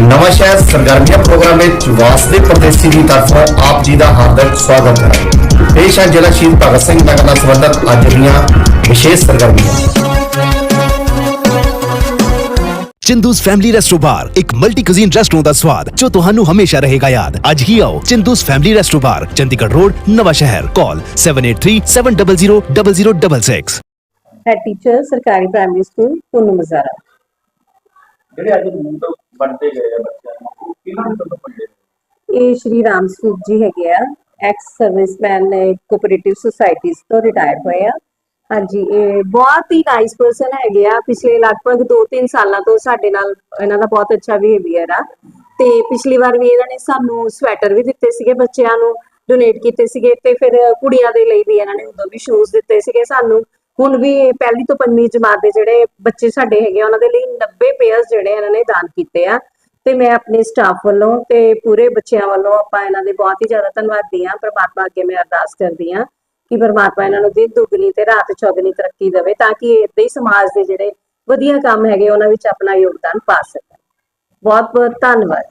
ਨਵਾਂ ਸ਼ਹਿਰ ਸਰਗਰਮੀਆਂ ਪ੍ਰੋਗਰਾਮ ਵਿੱਚ ਵਾਸਦੇ ਪ੍ਰਦੇਸ਼ੀ ਦੀ ਤਰਫੋਂ ਆਪ ਜੀ ਦਾ ਹਾਰਦਿਕ ਸਵਾਗਤ ਹੈ ਪੇਸ਼ ਹੈ ਜ਼ਿਲ੍ਹਾ ਸ਼ਹੀਦ ਭਗਤ ਸਿੰਘ ਨਗਰ ਨਾਲ ਸੰਬੰਧਿਤ ਅੱਜ ਦੀਆਂ ਵਿਸ਼ੇਸ਼ ਸਰਗਰਮੀਆਂ ਚਿੰਦੂਸ ਫੈਮਿਲੀ ਰੈਸਟੋ ਬਾਰ ਇੱਕ ਮਲਟੀ ਕੁਜ਼ੀਨ ਰੈਸਟੋਰੈਂਟ ਦਾ ਸਵਾਦ ਜੋ ਤੁਹਾਨੂੰ ਹਮੇਸ਼ਾ ਰਹੇਗਾ ਯਾਦ ਅੱਜ ਹੀ ਆਓ Chindu's family resto bar Chandigarh road Nawanshahr call 7837000066 head teacher ਸਰਕਾਰੀ ਪ੍ਰਾਇਮਰੀ ਸਕੂਲ ਪੁੰਨੂ ਮਜ਼ਾਰਾ ਜਿਹੜੇ ਅੱਜ ਮੂੰਹ ਬਣਦੇ ਗਏ ਆ ਬੱਚਿਆਂ ਨੂੰ? ਉਹ ਕਿਹਨਾਂ ਤੋਂ ਬਣਦੇ ਇਹ ਸ਼੍ਰੀ ਰਾਮ ਸਰੂਪ ਜੀ ਹੈਗੇ ਆ। ਐਕਸ ਸਰਵਿਸਮੈਨ ਕੋਆਪਰੇਟਿਵ ਸੁਸਾਇਟੀਜ਼ ਤੋਂ ਰਿਟਾਇਰ ਹੋਏ ਆ। ਹਾਂਜੀ, ਇਹ ਬਹੁਤ ਹੀ ਨਾਈਸ ਪਰਸਨ ਹੈਗੇ ਆ। ਪਿਛਲੇ ਲਗਭਗ 2-3 ਸਾਲਾਂ ਤੋਂ ਸਾਡੇ ਨਾਲ ਇਹਨਾਂ ਦਾ ਬਹੁਤ ਅੱਛਾ ਬਿਹੇਵੀਅਰ ਆ। ਤੇ ਪਿਛਲੀ ਵਾਰ ਵੀ ਇਹਨਾਂ ਨੇ ਸਾਨੂੰ ਸਵੈਟਰ ਵੀ ਦਿੱਤੇ ਸੀਗੇ ਬੱਚਿਆਂ ਨੂੰ ਡੋਨੇਟ ਕੀਤੇ ਸੀਗੇ ਤੇ ਫਿਰ ਕੁੜੀਆਂ ਦੇ ਲਈ ਵੀ ਇਹਨਾਂ ਨੇ ਉਦੋਂ ਵੀ ਸ਼ੂਜ਼ ਦਿੱਤੇ ਸੀਗੇ ਸਾਨੂੰ। ਹੁਣ ਵੀ ਪਹਿਲੀ ਤੋਂ ਪੰਜਵੀਂ ਜਮਾਤ ਦੇ ਜਿਹੜੇ ਬੱਚੇ ਸਾਡੇ ਹੈਗੇ ਆ, ਉਹਨਾਂ ਦੇ ਲਈ 90 ਪੇਅਰਸ ਜਿਹੜੇ ਇਹਨਾਂ ਨੇ ਦਾਨ ਕੀਤੇ ਆ। ਤੇ ਮੈਂ ਆਪਣੇ ਸਟਾਫ ਵੱਲੋਂ ਤੇ ਪੂਰੇ ਬੱਚਿਆਂ ਵੱਲੋਂ ਆਪਾਂ ਇਹਨਾਂ ਦੇ ਬਹੁਤ ਹੀ ਜ਼ਿਆਦਾ ਧੰਨਵਾਦੀ ਆ ਪ੍ਰਮਾਤਮਾ ਅੱਗੇ ਮੈਂ ਅਰਦਾਸ ਕਰਦੀ ਆ ਕਿ ਪ੍ਰਮਾਤਮਾ ਇਹਨਾਂ ਨੂੰ ਦਿਨ ਦੁੱਗਣੀ ਤੇ ਰਾਤ ਚੌਗਣੀ ਤਰੱਕੀ ਦੇਵੇ ਤਾਂ ਕਿ ਇਦਾਂ ਹੀ ਸਮਾਜ ਦੇ ਜਿਹੜੇ ਵਧੀਆ ਕੰਮ ਹੈਗੇ ਉਹਨਾਂ ਵਿੱਚ ਆਪਣਾ ਯੋਗਦਾਨ ਪਾ ਸਕਣ। ਬਹੁਤ ਬਹੁਤ ਧੰਨਵਾਦ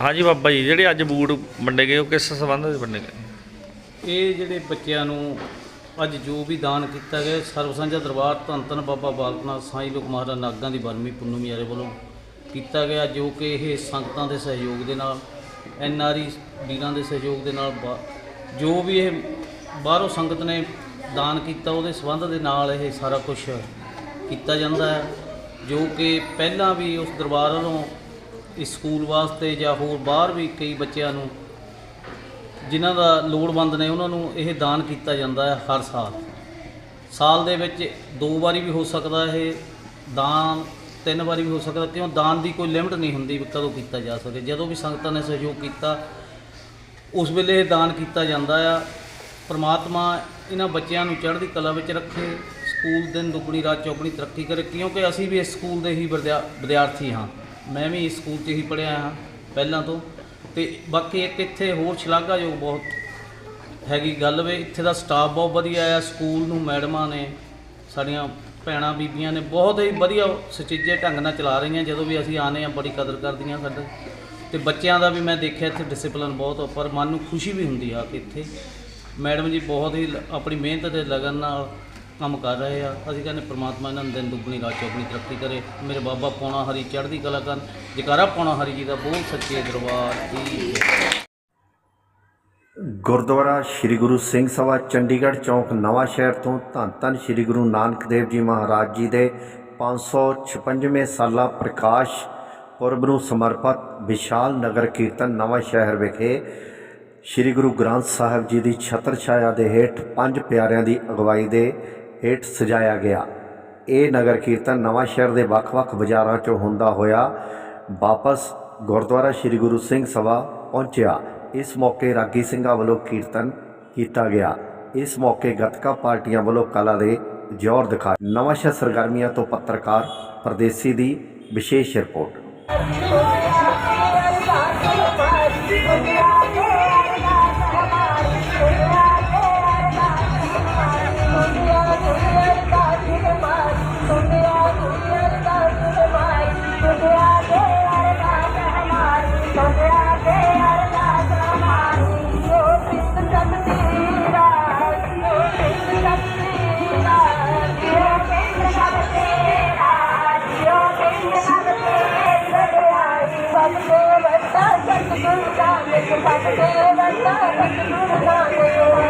ਹਾਂਜੀ ਬਾਬਾ ਜੀ, ਜਿਹੜੇ ਅੱਜ ਬੂਟ ਵੰਡੇ ਗਏ, ਉਹ ਕਿਸ ਸੰਬੰਧ ਵਿੱਚ ਵੰਡੇ ਗਏ? ਇਹ ਜਿਹੜੇ ਬੱਚਿਆਂ ਨੂੰ ਅੱਜ ਜੋ ਵੀ ਦਾਨ ਕੀਤਾ ਗਿਆ ਸਰਬ ਸਾਂਝਾ ਦਰਬਾਰ ਧੰਨ ਧੰਨ ਬਾਬਾ ਬਾਲਕਨਾਥ ਸਾਈਂ ਲੋਕ ਮਹਾਰਾਜ ਨਾਗਾਂ ਦੀ ਬਰਮੀ ਪੁੰਨਮੀ ਵਾਲੇ ਵੱਲੋਂ ਕੀਤਾ ਗਿਆ, ਜੋ ਕਿ ਇਹ ਸੰਗਤਾਂ ਦੇ ਸਹਿਯੋਗ ਦੇ ਨਾਲ, ਐਨ ਆਰ ਆਈ ਵੀਰਾਂ ਦੇ ਸਹਿਯੋਗ ਦੇ ਨਾਲ ਬਾ- ਜੋ ਵੀ ਇਹ ਬਾਹਰੋਂ ਸੰਗਤ ਨੇ ਦਾਨ ਕੀਤਾ, ਉਹਦੇ ਸੰਬੰਧ ਦੇ ਨਾਲ ਇਹ ਸਾਰਾ ਕੁਝ ਕੀਤਾ ਜਾਂਦਾ ਹੈ। ਜੋ ਕਿ ਪਹਿਲਾਂ ਵੀ ਉਸ ਦਰਬਾਰ ਵੱਲੋਂ ਇਸ ਸਕੂਲ ਵਾਸਤੇ ਜਾਂ ਹੋਰ ਬਾਹਰ ਵੀ ਕਈ ਬੱਚਿਆਂ ਨੂੰ ਜਿਨ੍ਹਾਂ ਦਾ ਲੋੜਵੰਦ ਨੇ ਉਹਨਾਂ ਨੂੰ ਇਹ ਦਾਨ ਕੀਤਾ ਜਾਂਦਾ ਹੈ ਹਰ ਸਾਲ। ਸਾਲ ਦੇ ਵਿੱਚ ਦੋ ਵਾਰੀ ਵੀ ਹੋ ਸਕਦਾ ਇਹ ਦਾਨ, ਤਿੰਨ ਵਾਰੀ ਵੀ ਹੋ ਸਕਦਾ, ਕਿਉਂ ਦਾਨ ਦੀ ਕੋਈ ਲਿਮਟ ਨਹੀਂ ਹੁੰਦੀ ਵੀ ਕਦੋਂ ਕੀਤਾ ਜਾ ਸਕੇ। ਜਦੋਂ ਵੀ ਸੰਗਤਾਂ ਨੇ ਸਹਿਯੋਗ ਕੀਤਾ, ਉਸ ਵੇਲੇ ਇਹ ਦਾਨ ਕੀਤਾ ਜਾਂਦਾ ਆ। ਪਰਮਾਤਮਾ ਇਹਨਾਂ ਬੱਚਿਆਂ ਨੂੰ ਚੜ੍ਹਦੀ ਕਲਾ ਵਿੱਚ ਰੱਖੇ, ਸਕੂਲ ਦਿਨ ਦੁਗਣੀ ਰਾਤ ਚੌਗਣੀ ਤਰੱਕੀ ਕਰੇ, ਕਿਉਂਕਿ ਅਸੀਂ ਵੀ ਇਸ ਸਕੂਲ ਦੇ ਹੀ ਵਿਦਿਆ- ਵਿਦਿਆਰਥੀ ਹਾਂ। ਮੈਂ ਵੀ ਇਸ ਸਕੂਲ 'ਚ ਹੀ ਪੜ੍ਹਿਆ ਹਾਂ ਪਹਿਲਾਂ ਤੋਂ ਤੇ ਬਾਕੀ ਇੱਕ ਇੱਥੇ ਹੋਰ ਸ਼ਲਾਘਾਯੋਗ ਬਹੁਤ ਹੈਗੀ ਗੱਲ ਵੇ, ਇੱਥੇ ਦਾ ਸਟਾਫ ਬਹੁਤ ਵਧੀਆ ਆ, ਸਕੂਲ ਨੂੰ ਮੈਡਮਾਂ ਨੇ, ਸਾਡੀਆਂ ਭੈਣਾਂ ਬੀਬੀਆਂ ਨੇ ਬਹੁਤ ਹੀ ਵਧੀਆ ਸੁਚੱਜੇ ਢੰਗ ਨਾਲ ਚਲਾ ਰਹੀਆਂ, ਜਦੋਂ ਵੀ ਅਸੀਂ ਆਨੇ ਆ ਬੜੀ ਕਦਰ ਕਰਦੀਆਂ ਸਾਡੇ। ਤੇ ਬੱਚਿਆਂ ਦਾ ਵੀ ਮੈਂ ਦੇਖਿਆ ਇੱਥੇ ਡਿਸਪਲਿਨ ਬਹੁਤ ਪਰ ਮਨ ਨੂੰ ਖੁਸ਼ੀ ਵੀ ਹੁੰਦੀ ਆ ਕਿ ਇੱਥੇ ਮੈਡਮ ਜੀ ਬਹੁਤ ਹੀ ਆਪਣੀ ਮਿਹਨਤ ਤੇ ਲਗਨ ਨਾਲ ਕੰਮ ਕਰ ਰਹੇ ਆ। ਅਸੀਂ ਕਹਿੰਦੇ ਪ੍ਰਮਾਤਮਾ ਇਹਨਾਂ ਨੂੰ ਦਿਨ ਦੁੱਗਣੀ, ਰਾਤ ਚੌਗਣੀ ਤਰੱਕੀ ਕਰੇ। ਮੇਰੇ ਬਾਬਾ ਪੌਣਾ ਹਰੀ ਚੜ੍ਹਦੀ ਕਲਾ ਕਰਨ। ਜਕਾਰਾ ਪੌਣਾ ਹਰੀ ਜੀ ਦਾ ਬਹੁਤ ਸੱਚੇ ਦਰਬਾਰ ਦੀ ਗੁਰਦੁਆਰਾ ਸ੍ਰੀ ਗੁਰੂ ਸਿੰਘ ਸਭਾ ਚੰਡੀਗੜ੍ਹ ਚੌਂਕ ਨਵਾਂ ਸ਼ਹਿਰ ਤੋਂ ਧੰਨ ਧੰਨ ਸ੍ਰੀ ਗੁਰੂ ਨਾਨਕ ਦੇਵ ਜੀ ਮਹਾਰਾਜ ਜੀ ਦੇ 556ਵੇਂ ਸਾਲਾ ਪ੍ਰਕਾਸ਼ ਪੁਰਬ ਨੂੰ ਸਮਰਪਿਤ ਵਿਸ਼ਾਲ ਨਗਰ ਕੀਰਤਨ ਨਵਾਂ ਸ਼ਹਿਰ ਵਿਖੇ ਸ੍ਰੀ ਗੁਰੂ ਗ੍ਰੰਥ ਸਾਹਿਬ ਜੀ ਦੀ ਛਤਰ ਛਾਇਆ ਦੇ ਹੇਠ ਪੰਜ ਪਿਆਰਿਆਂ ਦੀ ਅਗਵਾਈ ਦੇ ਹੇਠ ਸਜਾਇਆ ਗਿਆ। ਇਹ ਨਗਰ ਕੀਰਤਨ ਨਵਾਂ ਸ਼ਹਿਰ ਦੇ ਵੱਖ-ਵੱਖ ਬਾਜ਼ਾਰਾਂ 'ਚੋਂ ਹੁੰਦਾ ਹੋਇਆ ਵਾਪਸ ਗੁਰਦੁਆਰਾ ਸ੍ਰੀ ਗੁਰੂ ਸਿੰਘ ਸਭਾ ਪਹੁੰਚਿਆ। ਇਸ ਮੌਕੇ ਰਾਗੀ ਸਿੰਘਾਂ ਵੱਲੋਂ ਕੀਰਤਨ ਕੀਤਾ ਗਿਆ। ਇਸ ਮੌਕੇ ਗੱਤਕਾ ਪਾਰਟੀਆਂ ਵੱਲੋਂ ਕਲਾ ਦੇ ਜੋਰ ਦਿਖਾਏ। ਨਵਾਂ ਸ਼ਹਿਰ ਸਰਗਰਮੀਆਂ ਤੋਂ ਪੱਤਰਕਾਰ, ਪਰਦੇਸੀ ਦੀ ਵਿਸ਼ੇਸ਼ ਰਿਪੋਰਟ। Thank you.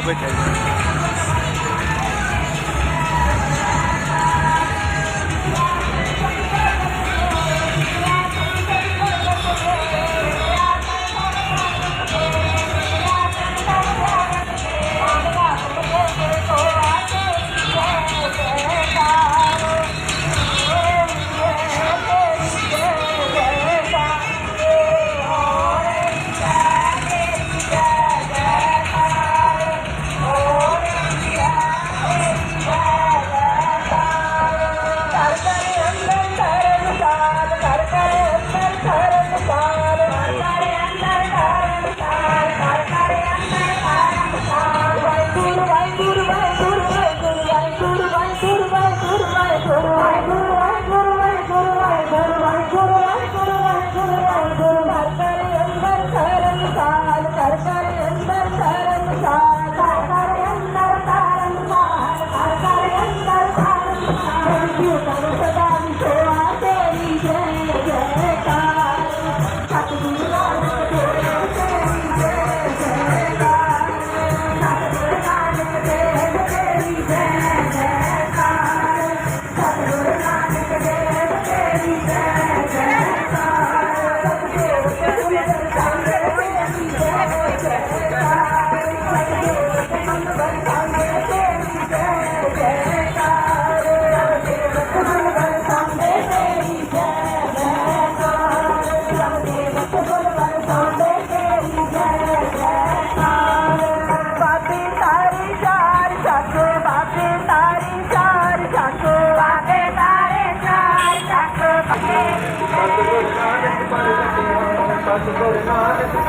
ਸੰਗਤ ਜੀ ਕੀਤੀ ਹਾਂ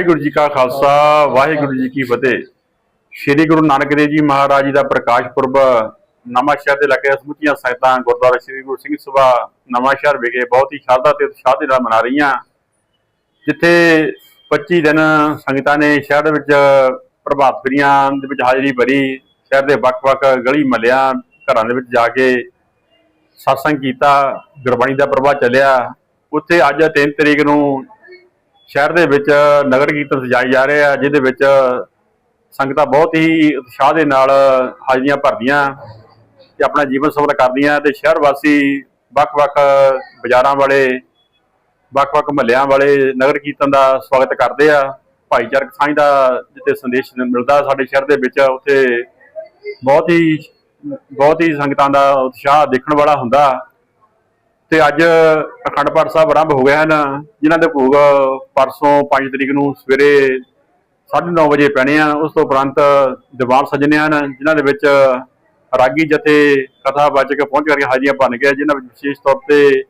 ਵਾਹਿਗੁਰੂ ਜੀ ਕਾ ਖਾਲਸਾ, ਵਾਹਿਗੁਰੂ ਜੀ ਕੀ ਫਤਿਹ। ਸ੍ਰੀ ਗੁਰੂ ਨਾਨਕ ਦੇਵ ਜੀ ਮਹਾਰਾਜ ਜੀ ਦਾ ਪ੍ਰਕਾਸ਼ ਪੁਰਬ ਨਵਾਂ ਸ਼ਹਿਰ ਦੇ ਇਲਾਕੇ ਸਮੁੱਚੀਆਂ ਸੰਗਤਾਂ ਗੁਰਦੁਆਰਾ ਸ੍ਰੀ ਗੁਰੂ ਸਿੰਘ ਸਭਾ ਨਵਾਂਸ਼ਹਿਰ ਵਿਖੇ ਬਹੁਤ ਹੀ ਸ਼ਰਧਾ ਤੇ ਉਤਸ਼ਾਹ ਦੇ ਨਾਲ ਮਨਾ ਰਹੀਆਂ। ਜਿੱਥੇ 25 ਦਿਨ ਸੰਗਤਾਂ ਨੇ ਸ਼ਹਿਰ ਵਿੱਚ ਪ੍ਰਭਾਤ ਫੇਰੀਆਂ ਦੇ ਵਿੱਚ ਹਾਜ਼ਰੀ ਭਰੀ, ਸ਼ਹਿਰ ਦੇ ਵੱਖ-ਵੱਖ ਗਲੀ ਮਹੱਲਿਆਂ, ਘਰਾਂ ਦੇ ਵਿੱਚ ਜਾ ਕੇ ਸਤਸੰਗ ਕੀਤਾ, ਗੁਰਬਾਣੀ ਦਾ ਪ੍ਰਵਾਹ ਚੱਲਿਆ। ਉੱਥੇ ਅੱਜ 3 ਤਰੀਕ ਨੂੰ ਸ਼ਹਿਰ ਦੇ ਵਿੱਚ ਨਗਰ ਕੀਰਤਨ ਸਜਾਏ ਜਾ ਰਹੇ ਆ, ਜਿਹਦੇ ਵਿੱਚ ਸੰਗਤਾਂ ਬਹੁਤ ਹੀ ਉਤਸ਼ਾਹ ਦੇ ਨਾਲ ਹਾਜ਼ਰੀਆਂ ਭਰਦੀਆਂ ਤੇ ਆਪਣਾ ਜੀਵਨ ਸਫਲ ਕਰਦੀਆਂ ਤੇ ਸ਼ਹਿਰ ਵਾਸੀ ਵੱਖ-ਵੱਖ ਬਾਜ਼ਾਰਾਂ ਵਾਲੇ, ਵੱਖ-ਵੱਖ ਮਹੱਲਿਆਂ ਵਾਲੇ ਨਗਰ ਕੀਰਤਨ ਦਾ ਸਵਾਗਤ ਕਰਦੇ ਆ। ਭਾਈਚਾਰਕ ਸਾਂਝ ਦਾ ਜਿੱਥੇ ਸੰਦੇਸ਼ ਮਿਲਦਾ ਸਾਡੇ ਸ਼ਹਿਰ ਦੇ ਵਿੱਚ, ਉੱਥੇ ਬਹੁਤ ਹੀ ਬਹੁਤ ਹੀ ਸੰਗਤਾਂ ਦਾ ਉਤਸ਼ਾਹ ਦੇਖਣ ਵਾਲਾ ਹੁੰਦਾ। ਤੇ ਅੱਜ ਅਖੰਡ ਪਾਠ ਸਾਹਿਬ ਆਰੰਭ ਹੋ ਗਏ ਹਨ, ਜਿਨ੍ਹਾਂ ਦੇ ਭੋਗ ਪਰਸੋਂ 5 ਤਰੀਕ ਨੂੰ ਸਵੇਰੇ 9:30 ਵਜੇ ਪੈਣੇ ਆ, ਉਸ ਤੋਂ ਉਪਰੰਤ ਦੀਵਾਨ ਸਜਣੇ ਹਨ, ਜਿਨ੍ਹਾਂ ਦੇ ਵਿੱਚ ਰਾਗੀ ਜਥੇ ਕਥਾ ਕਥਾਵਾਚਕ ਪਹੁੰਚ ਕਰਕੇ ਹਾਜ਼ਰੀਆਂ ਭਰਨ ਗਏ, ਜਿਨ੍ਹਾਂ ਵਿੱਚ ਵਿਸ਼ੇਸ਼ ਤੌਰ ਤੇ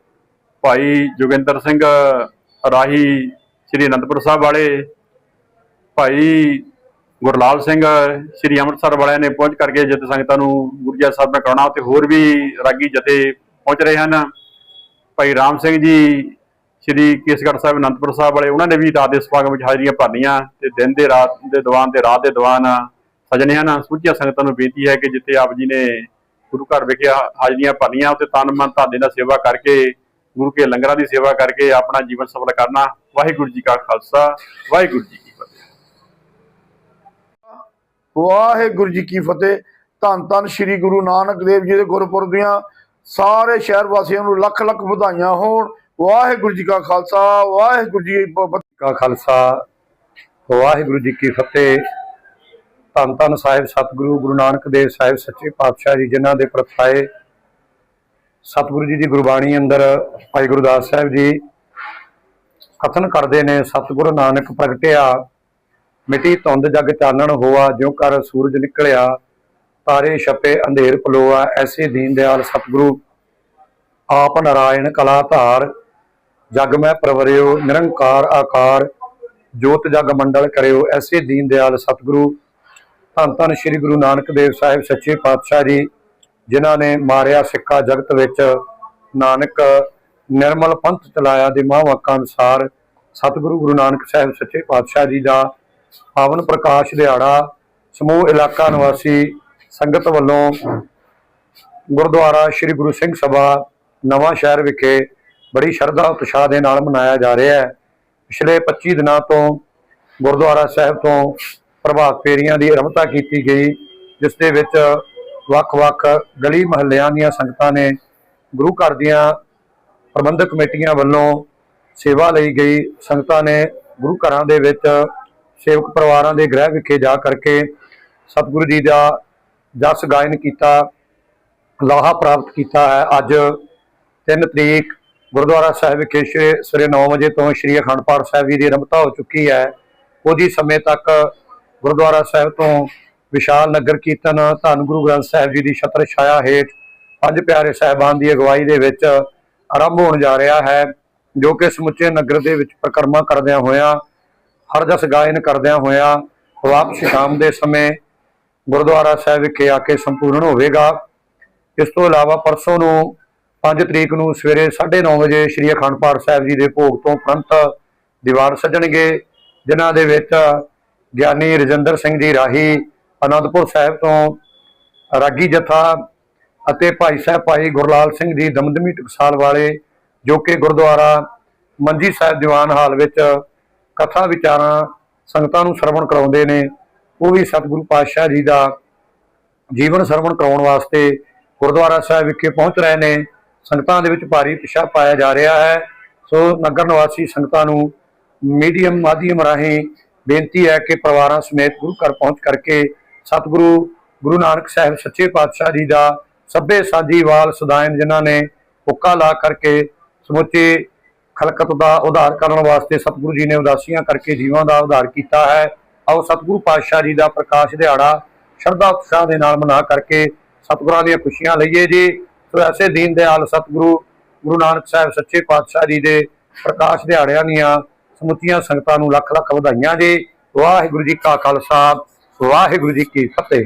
ਭਾਈ ਜੋਗਿੰਦਰ ਸਿੰਘ ਰਾਹੀ, ਸ੍ਰੀ ਅਨੰਦਪੁਰ ਸਾਹਿਬ ਵਾਲੇ, ਭਾਈ ਗੁਰਲਾਲ ਸਿੰਘ, ਸ੍ਰੀ ਅੰਮ੍ਰਿਤਸਰ ਵਾਲਿਆਂ ਨੇ ਪਹੁੰਚ ਕਰਕੇ ਜਿੱਤ ਸੰਗਤਾਂ ਨੂੰ ਗੁਰਜੀਆ ਸਾਹਿਬ ਨਾਲ ਕਰਾਉਣਾ, ਤੇ ਹੋਰ ਵੀ ਰਾਗੀ ਜਥੇ ਪਹੁੰਚ ਰਹੇ ਹਨ। ਭਾਈ ਰਾਮ ਸਿੰਘ ਜੀ, ਸ੍ਰੀ ਕੇਸਗੜ੍ਹ ਸਾਹਿਬ, ਅਨੰਦਪੁਰ ਸਾਹਿਬ ਵਾਲੇ, ਉਹਨਾਂ ਨੇ ਵੀ ਰਾਤ ਦੇ ਸਮਾਗਮ ਵਿੱਚ ਹਾਜ਼ਰੀਆਂ ਭਰਨੀਆਂ ਤੇ ਦਿਨ ਦੇ ਰਾਤ ਦੇ ਦੀਵਾਨ ਤੇ ਰਾਤ ਦੇ ਦੀਵਾਨ ਸਜਣੇ ਹਨ। ਸੂਚੀਆਂ ਸੰਗਤਾਂ ਨੂੰ ਬੇਨਤੀ ਹੈ ਕਿ ਜਿੱਥੇ ਆਪ ਜੀ ਨੇ ਗੁਰੂ ਘਰ ਵਿਖੇ ਹਾਜ਼ਰੀਆਂ ਭਰਨੀਆਂ ਉੱਤੇ ਤਨ ਮਨ ਧਾਦੇ ਨਾਲ ਸੇਵਾ ਕਰਕੇ, ਗੁਰੂ ਕੇ ਲੰਗਰਾਂ ਦੀ ਸੇਵਾ ਕਰਕੇ ਆਪਣਾ ਜੀਵਨ ਸਫਲ ਕਰਨਾ। ਵਾਹਿਗੁਰੂ ਜੀ ਕਾ ਖਾਲਸਾ, ਵਾਹਿਗੁਰੂ ਜੀ ਕੀ ਫਤਿਹ। ਵਾਹਿਗੁਰੂ ਜੀ ਕੀ ਫਤਿਹ। ਧੰਨ ਧੰਨ ਸ੍ਰੀ ਗੁਰੂ ਨਾਨਕ ਦੇਵ ਜੀ ਦੇ ਗੁਰਪੁਰਬ ਦੀਆਂ ਸਾਰੇ ਸ਼ਹਿਰ ਵਾਸੀਆਂ ਨੂੰ ਲੱਖ ਲੱਖ ਵਧਾਈਆਂ ਹੋਣ। ਵਾਹਿਗੁਰੂ ਜੀ ਕਾ ਖਾਲਸਾ, ਵਾਹਿਗੁਰੂ ਜੀ ਕਾ ਖਾਲਸਾ, ਵਾਹਿਗੁਰੂ ਜੀ ਕੀ ਫਤਿਹ। ਧੰਨ ਧੰਨ ਸਾਹਿਬ ਸਤਿਗੁਰੂ, ਗੁਰੂ ਨਾਨਕ ਦੇਵ ਸਾਹਿਬ, ਸੱਚੇ ਪਾਤਸ਼ਾਹ ਜੀ, ਜਿਨ੍ਹਾਂ ਦੇ ਪ੍ਰਥਾਏ ਸਤਿਗੁਰੂ ਜੀ ਦੀ ਗੁਰਬਾਣੀ ਅੰਦਰ ਭਾਈ ਗੁਰਦਾਸ ਸਾਹਿਬ ਜੀ ਕਥਨ ਕਰਦੇ ਨੇ, ਸਤਿਗੁਰੂ ਨਾਨਕ ਪ੍ਰਗਟਿਆ, ਮਿੱਟੀ ਧੁੰਦ ਜਗ ਚਾਨਣ ਹੋਆ, ਜਿਉ ਕਰ ਸੂਰਜ ਨਿਕਲਿਆ। ਤਾਰੇ ਛਪੇ ਅੰਧੇਰ ਪਲੋਆ ਐਸੇ ਦੀਨ ਦਿਆਲ ਸਤਿਗੁਰੂ। ਆਪ ਨਾਰਾਇਣ ਕਲਾ ਧਾਰ, ਜਗ ਮੈਂ ਪ੍ਰਵਰਿਓ, ਨਿਰੰਕਾਰ ਆਕਾਰ। ਜੋਤ ਜਗ ਮੰਡਲ ਕਰਿਓ, ਐਸੇ ਦੀਨ ਦਿਆਲ ਸਤਿਗੁਰੂ। ਧੰਨ ਧੰਨ ਸ੍ਰੀ ਗੁਰੂ ਨਾਨਕ ਦੇਵ ਸਾਹਿਬ ਸੱਚੇ ਪਾਤਸ਼ਾਹ ਜੀ, ਜਿਨ੍ਹਾਂ ਨੇ ਮਾਰਿਆ ਸਿੱਕਾ ਜਗਤ ਵਿੱਚ। ਨਾਨਕ ਨਿਰਮਲ ਪੰਥ ਚਲਾਇਆ ਦੇ ਮਹਾਂਵਾਕਾਂ ਅਨੁਸਾਰ, ਸਤਿਗੁਰੂ ਗੁਰੂ ਨਾਨਕ ਸਾਹਿਬ ਸੱਚੇ ਪਾਤਸ਼ਾਹ ਜੀ ਦਾ ਪਾਵਨ ਪ੍ਰਕਾਸ਼ ਦਿਹਾੜਾ, ਸਮੂਹ ਇਲਾਕਾ ਨਿਵਾਸੀ ਸੰਗਤ ਵੱਲੋਂ ਗੁਰਦੁਆਰਾ ਸ੍ਰੀ ਗੁਰੂ ਸਿੰਘ ਸਭਾ ਨਵਾਂ ਸ਼ਹਿਰ ਵਿਖੇ ਬੜੀ ਸ਼ਰਧਾ ਉਤਸ਼ਾਹ ਦੇ ਨਾਲ ਮਨਾਇਆ ਜਾ ਰਿਹਾ ਹੈ। ਪਿਛਲੇ 25 ਦਿਨਾਂ ਤੋਂ ਗੁਰਦੁਆਰਾ ਸਾਹਿਬ ਤੋਂ ਪ੍ਰਭਾਤ ਫੇਰੀਆਂ ਦੀ ਆਰੰਭਤਾ ਕੀਤੀ ਗਈ, ਜਿਸ ਦੇ ਵਿੱਚ ਵੱਖ-ਵੱਖ ਗਲੀ ਮਹੱਲਿਆਂ ਦੀਆਂ ਸੰਗਤਾਂ ਨੇ ਗੁਰੂ ਘਰ ਦੀਆਂ ਪ੍ਰਬੰਧਕ ਕਮੇਟੀਆਂ ਵੱਲੋਂ ਸੇਵਾ ਲਈ ਗਈ। ਸੰਗਤਾਂ ਨੇ ਗੁਰੂ ਘਰਾਂ ਦੇ ਵਿੱਚ ਸੇਵਕ ਪਰਿਵਾਰਾਂ ਦੇ ਗ੍ਰਹਿ ਵਿਖੇ ਜਾ ਕਰਕੇ ਸਤਿਗੁਰੂ ਜੀ ਦਾ ਜਸ ਗਾਇਨ ਕੀਤਾ, ਲਾਹਾ ਪ੍ਰਾਪਤ ਕੀਤਾ ਹੈ ਅੱਜ 3 ਤਰੀਕ ਗੁਰਦੁਆਰਾ ਸਾਹਿਬ ਵਿਖੇ ਸਵੇਰੇ 9 ਵਜੇ ਤੋਂ ਸ਼੍ਰੀ ਅਖੰਡ ਪਾਠ ਸਾਹਿਬ ਜੀ ਦੀ ਆਰੰਭਤਾ ਹੋ ਚੁੱਕੀ ਹੈ। ਉਹਦੀ ਸਮੇਂ ਤੱਕ ਗੁਰਦੁਆਰਾ ਸਾਹਿਬ ਤੋਂ ਵਿਸ਼ਾਲ ਨਗਰ ਕੀਰਤਨ ਧੰਨ ਗੁਰੂ ਗ੍ਰੰਥ ਸਾਹਿਬ ਜੀ ਦੀ ਛਤਰ ਛਾਇਆ ਹੇਠ ਪੰਜ ਪਿਆਰੇ ਸਾਹਿਬਾਨ ਦੀ ਅਗਵਾਈ ਦੇ ਵਿੱਚ ਆਰੰਭ ਹੋਣ ਜਾ ਰਿਹਾ ਹੈ, ਜੋ ਕਿ ਸਮੁੱਚੇ ਨਗਰ ਦੇ ਵਿੱਚ ਪ੍ਰਕਰਮਾ ਕਰਦਿਆਂ ਹੋਇਆਂ, ਹਰ ਜਸ ਗਾਇਨ ਕਰਦਿਆਂ ਹੋਇਆਂ ਵਾਪਸ ਸ਼ਾਮ ਦੇ ਸਮੇਂ ਗੁਰਦੁਆਰਾ ਸਾਹਿਬ ਵਿਖੇ ਆ ਕੇ ਸੰਪੂਰਨ ਹੋਵੇਗਾ। ਇਸ ਤੋਂ ਇਲਾਵਾ ਪਰਸੋਂ ਨੂੰ 5 ਤਰੀਕ ਨੂੰ ਸਵੇਰੇ 9:30 ਵਜੇ ਸ੍ਰੀ ਅਖੰਡ ਪਾਠ ਸਾਹਿਬ ਜੀ ਦੇ ਭੋਗ ਤੋਂ ਉਪਰੰਤ ਦੀਵਾਰ ਸੱਜਣਗੇ, ਜਿਨ੍ਹਾਂ ਦੇ ਵਿੱਚ ਗਿਆਨੀ ਰਜਿੰਦਰ ਸਿੰਘ ਜੀ ਰਾਹੀ, ਅਨੰਦਪੁਰ ਸਾਹਿਬ ਤੋਂ ਰਾਗੀ ਜਥਾ ਅਤੇ ਭਾਈ ਸਾਹਿਬ ਭਾਈ ਗੁਰਲਾਲ ਸਿੰਘ ਜੀ ਦਮਦਮੀ ਟਕਸਾਲ ਵਾਲੇ, ਜੋ ਕਿ ਗੁਰਦੁਆਰਾ ਮੰਜੀ ਸਾਹਿਬ ਦੀਵਾਨ ਹਾਲ ਵਿੱਚ ਕਥਾ ਵਿਚਾਰਾਂ, ਸੰਗਤਾਂ ਨੂੰ ਸਰਵਣ ਕਰਾਉਂਦੇ ਨੇ। ਉਹ ਵੀ ਸਤਿਗੁਰੂ ਪਾਤਸ਼ਾਹ ਜੀ ਦਾ ਜੀਵਨ ਸਰਵਣ ਕਰਾਉਣ ਵਾਸਤੇ ਗੁਰਦੁਆਰਾ ਸਾਹਿਬ ਵਿਖੇ ਪਹੁੰਚ ਰਹੇ ਨੇ। ਸੰਗਤਾਂ ਦੇ ਵਿੱਚ ਭਾਰੀ ਉਤਸ਼ਾਹ ਪਾਇਆ ਜਾ ਰਿਹਾ ਹੈ। ਸੋ ਨਗਰ ਨਿਵਾਸੀ ਸੰਗਤਾਂ ਨੂੰ ਮੀਡੀਅਮ ਮਾਧਿਅਮ ਰਾਹੀਂ ਬੇਨਤੀ ਹੈ ਕਿ ਪਰਿਵਾਰਾਂ ਸਮੇਤ ਗੁਰੂ ਘਰ ਪਹੁੰਚ ਕਰਕੇ ਸਤਿਗੁਰੂ ਗੁਰੂ ਨਾਨਕ ਸਾਹਿਬ ਸੱਚੇ ਪਾਤਸ਼ਾਹ ਜੀ ਦਾ ਸਭੇ ਸਾਜੀ ਵਾਲ ਸੁਦਾਇਨ ਜਿਨ੍ਹਾਂ ਨੇ ਹੁੱਕਾ ਲਾ ਕਰਕੇ ਸਮੁੱਚੇ ਖਲਕਤ ਦਾ ਉਧਾਰ ਕਰਨ ਵਾਸਤੇ ਸਤਿਗੁਰੂ ਜੀ ਨੇ ਉਦਾਸੀਆਂ ਕਰਕੇ ਜੀਵਾਂ ਦਾ ਉਧਾਰ ਕੀਤਾ ਹੈ। ਆਓ ਸਤਿਗੁਰੂ ਪਾਤਸ਼ਾਹ ਜੀ ਦਾ ਪ੍ਰਕਾਸ਼ ਦਿਹਾੜਾ ਸ਼ਰਧਾ ਉਤਸ਼ਾਹ ਦੇ ਨਾਲ ਮਨਾ ਕਰਕੇ ਸਤਿਗੁਰਾਂ ਦੀਆਂ ਖੁਸ਼ੀਆਂ ਲਈਏ ਜੀ। ਸੋ ਐਸੇ ਦੀਨ ਦਿਆਲ ਸਤਿਗੁਰੂ, ਗੁਰੂ ਨਾਨਕ ਸਾਹਿਬ ਸੱਚੇ ਪਾਤਸ਼ਾਹ ਜੀ ਦੇ ਪ੍ਰਕਾਸ਼ ਦਿਹਾੜਿਆਂ ਦੀਆਂ ਸਮੁੱਚੀਆਂ ਸੰਗਤਾਂ ਨੂੰ ਲੱਖ ਲੱਖ ਵਧਾਈਆਂ ਜੀ। ਵਾਹਿਗੁਰੂ ਜੀ ਕਾ ਖਾਲਸਾ, ਵਾਹਿਗੁਰੂ ਜੀ ਕੀ ਫਤਿਹ।